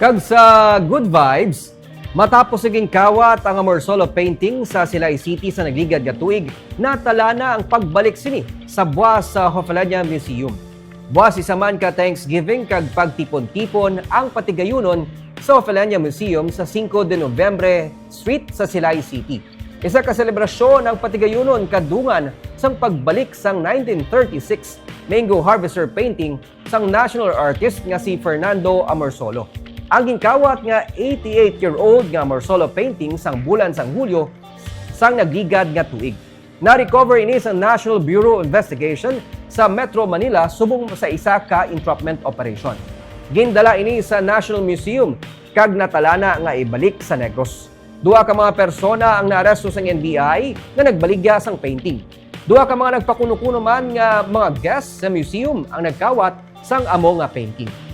Kag sa Good Vibes, matapos naging kawat ang Amorsolo painting sa Silay City sa nagligad nga tuig, natala na ang pagbalik sini sa buwas sa Hofalanya Museum. Buwas isa man ka Thanksgiving kag pagtipon-tipon ang patigayunon sa Hofalanya Museum sa 5 de Nobyembre Street sa Silay City. Isa ka selebrasyon ang patigayunon kadungan sang pagbalik sang 1936 Mango Harvester painting sang national artist nga si Fernando Amorsolo. Ang gingkawat nga 88-year-old nga Amorsolo painting sang bulan sang Hulyo sang nagligad nga tuig. Na-recover ini sa National Bureau Investigation sa Metro Manila subong sa isa ka entrapment operation. Gindala ini sa National Museum kag natalana nga ibalik sa Negros. Duha ka mga persona ang naaresto sa NBI nga nagbaligya sang painting. Duha ka mga nagpakuno-kuno man nga mga guests sa museum ang nagkawat sang amo nga painting.